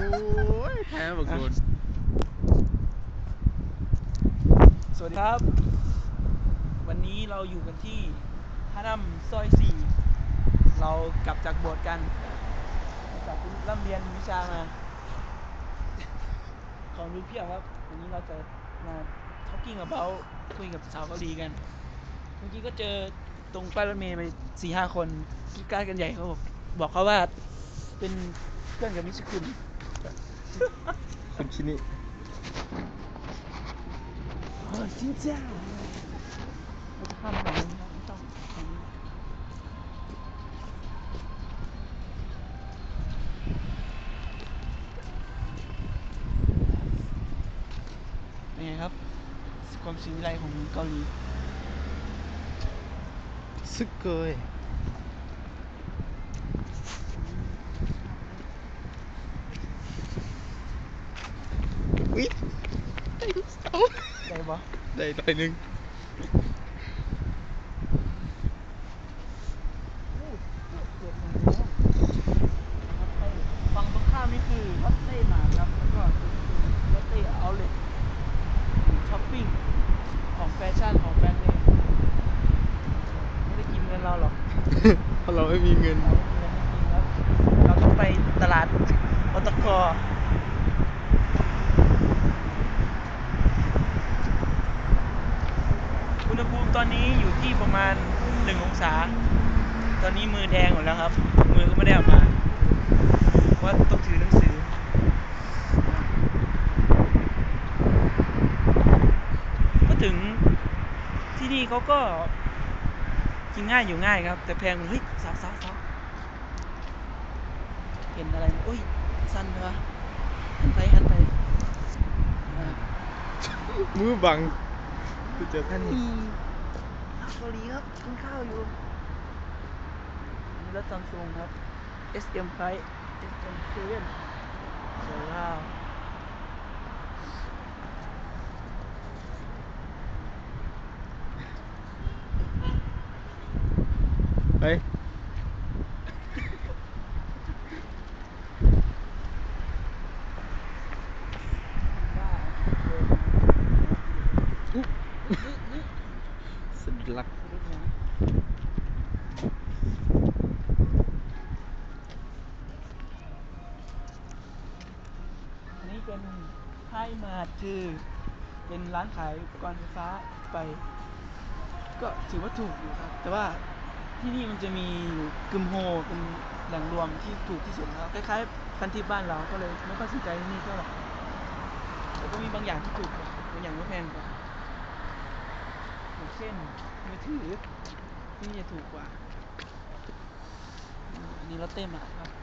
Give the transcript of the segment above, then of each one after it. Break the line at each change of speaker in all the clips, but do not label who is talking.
ยแพ้บอกโดน
สวัสดีครับ วันนี้เราอยู่กันที่ฮานัมซอยสี่เรากลับจากโบสถ์กันจากที่ร่ำเรียนวิชามาความรู้เพียบครับ วันนี้เราจะมา talking about คุยกับสาวเกาหลีกัน เมื่อกี้ก็เจอตรงป้ายรถเมย์ไปสี่ห้าคนคิดการกันใหญ่เขาบอกบอกเขาว่าเป็นเพื่อนกับมิสคุณ
คนชินิ
เออจริงจ้าเราจะข้ามฝั่งนี้ครับไม่ต้องฝั่งนี้เป็นไงครับ ความสิวิไลของเกาหลี
ซึกเกย อุ๊ยได้ลูกสาว
ได้ปะ
ได้หน่อยหนึง
เกิดมาแล้วฝั่งตรงข้ามนี่คือลอตเต้มาครับ แล้วก็ลอตเต้เอาเลทช้อปปิ้งของแฟชั่นของแบรนด์เนมไม่ได้กินเงินเราหรอก
เพราะเราไม่มีเงิน
เราไม่มีเงินจริงๆครับ เราต้องไปตลาดอตกอุณหภูมิ ตอนนี้อยู่ที่ประมาณหนึ่งองศา ตอนนี้มือแดงหมดแล้วครับ มือก็ไม่ได้ออกมา ว่าต้องถือหนังสือ ก็ถึงที่นี่เขาก็กินง่ายอยู่ง่ายครับ แต่แพงเฮ้ยสาวสาวสาวเห็นอะไรอุ้ยสั้นเลยวะหันไปหันไป
มือบังกูเจอท่าน
นี่ เกาหลีครับกินข้าวอยู่นี่รถซัมซุงครับ SM ไฟ SM 7สวยว้าว
ไป สัญลักษณ์
อัน นี้มาคือ เป็นร้านขายอุปกรณ์ไฟฟ้าไป ก็ถือว่าถูกอยู่ครับ แต่ว่าที่นี่มันจะมีอยู่กึมโฮเป็นแหล่งรวมที่ถูกที่สุดแล้วคล้ายๆพันทิปบ้านเราก็เลยไม่ค่อยสนใจที่นี่เท่าไหร่แต่ก็มีบางอย่างที่ถูกกว่าบางอย่างก็แพงกว่าอย่างเช่นมือถือที่นี่จะถูกกว่านนี้รถเต้มาครับ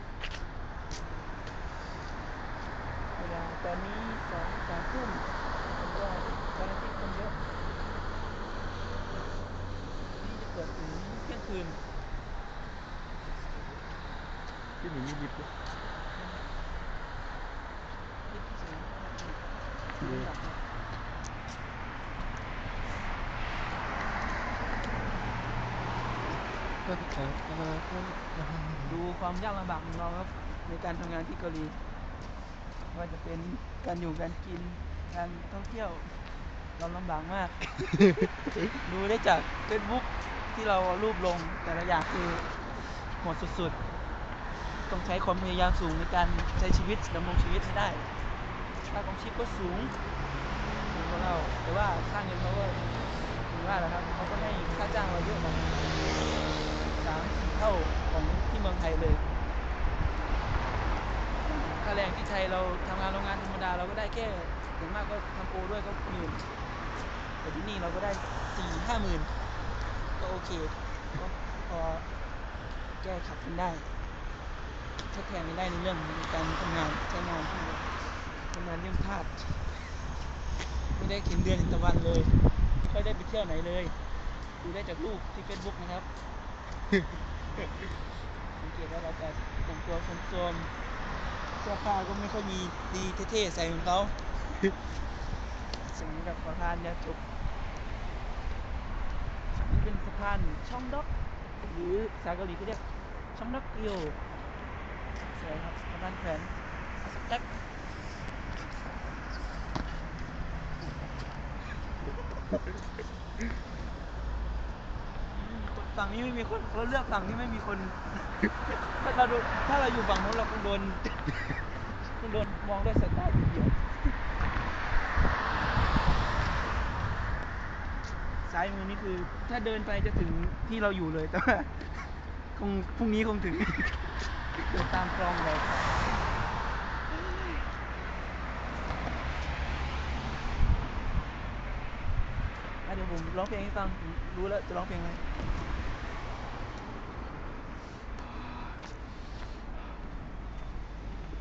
เวลาตอนนี้สองสามทุ่มแล้วก็วันอาทิตย์คนเยอะนี่จะเปิดถึงเที่ยงคืน
ที่หนีมีดิบด้วย
ที่ถึง
อืม
ดูความยากลำบากของเราครับ ในการทำงานที่เกาหลีไม่ ว่าจะเป็นการอยู่การกินการท่องเที่ยว เราลำบากมาก ดูได้จาก Facebook ที่เราเอารูปลงแต่ละอย่างคือโหดสุดๆ ต้องใช้ความพยายามสูงในการใช้ชีวิตดำรงชีวิตให้ได้ค่าของชีพก็สูงสูงกว่าเรา แต่ว่าค่าเงินเขาก็ถือว่าแหละครับเขาก็ให้ค่าจ้างเราเยอะกว่าสามสี่เท่าของที่เมืองไทยเลย ค่าแรงที่ไทยเราทำงานโรงงานธรรมดาเราก็ได้แค่อย่างมากก็ทำโอด้วยก็หมื่นแต่ที่นี่เราก็ได้สี่ห้าหมื่นก็โอเคก็พอแก้ขัดกันได้ทดแทนกันได้ในเรื่องการทำงานใช้งานที่ทำงานเรื่องธาตุไม่ได้เข็นเดือนตะวันเลยไม่ค่อยได้ไปเที่ยวไหนเลยดูได้จากรูปที่เฟซบุ๊กนะครับสังเกตว่าเราจะแต่งตัวโซมๆ สื้อผ้าก็ไม่ค่อยมีดีเท่ๆใส่ของเขาสิ่งนี้แบบประธานยจบนี่เป็นสะพานช่องด็อกหรือภาษาเกาหลีเขาเรียกช่องด็อกเกียวสวยครับสะพานแขวนแป๊บ ฝั่งนี้ไม่มีคนเราเลือกฝั่งที่ไม่มีคนถ้าเราดูถ้าเราอยู่ฝั่งนู้นเราคงโดนคงโดนมองด้วยสายตาเดียวซ้ายมือนี่คือ ถ้าเดินไปจะถึงที่เราอยู่เลยแต่ว่าคงพรุ่งนี้คงถึงเดินตามคลองเราอะเดี๋ยวผมร้องเพลงให้ฟังรู้แล้วจะร้องเพลงอะไร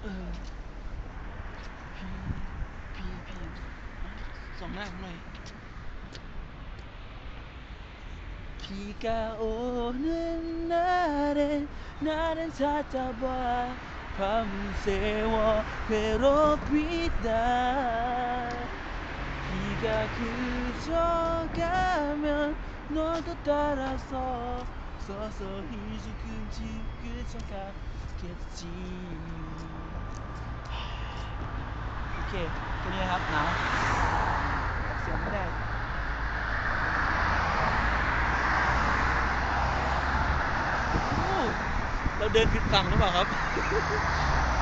ออพี่พี่พี่ส่องหน้าผมหน่อยพี่กาโอนึนนาเรนาเรนชาจาบาพามเซวะเพโรพิดาพี่กาคือจอกาเม นโซฮิจิคุจิกุชกาเกจิโอเคตัวนี้นะครับหนาวเสียงไม่ได้เราเดินผิดฝั่งหรือเปล่าครับ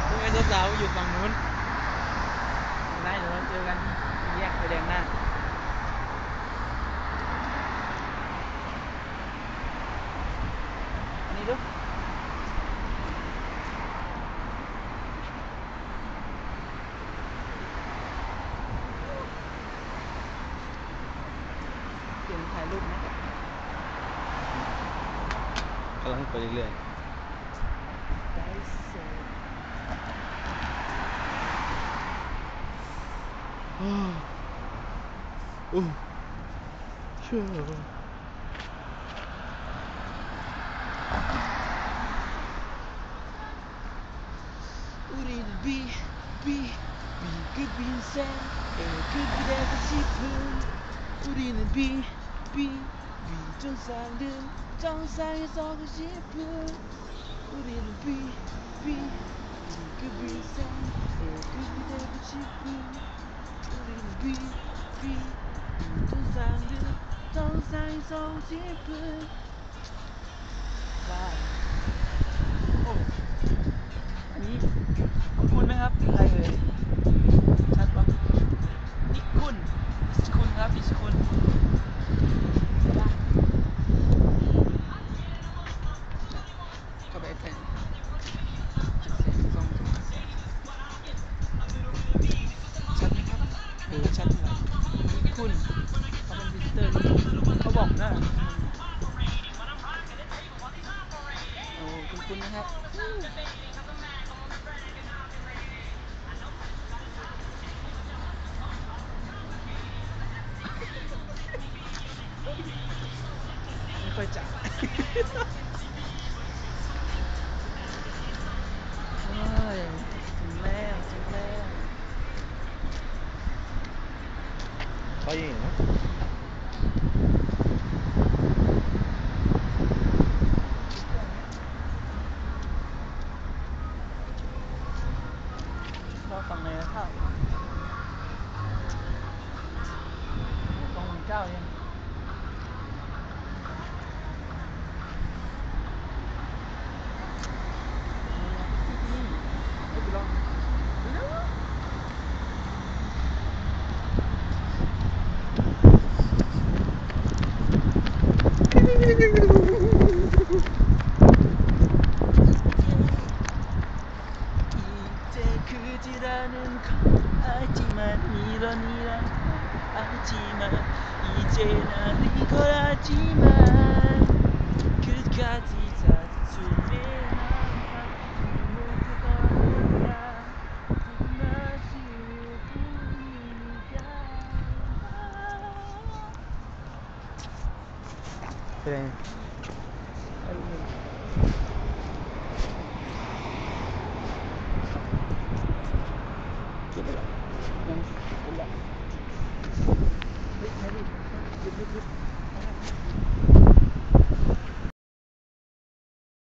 ทำไมสาวๆอยู่ฝั่งนู้นไม่เป็นได้เดี๋ยวเราเจอกันที่แยกไฟแดงหน้า อันนี้ดูเสียงถ่ายรูปนะ
กำลังไปเรื่อย
ได้เสร็จ
ๆอ้าวโอ้เชื่อ
比比正三零，张三也找个鞋片，我的路比比，一个比三，一个比对不起比，我的路比比比正三零，张三也找个鞋片。 คุณเขาเป็นวิสเตอร์นี่เขาบอกนะโอ้คุณคุณนะครับไม่ค่อยจับ โอ้ยถึงแล้วถึงแล้ว
ไปเองนะ
รอ ฝั่ 하지만 이제 난 이걸 하지만 끝까지
자주해 그래. 네.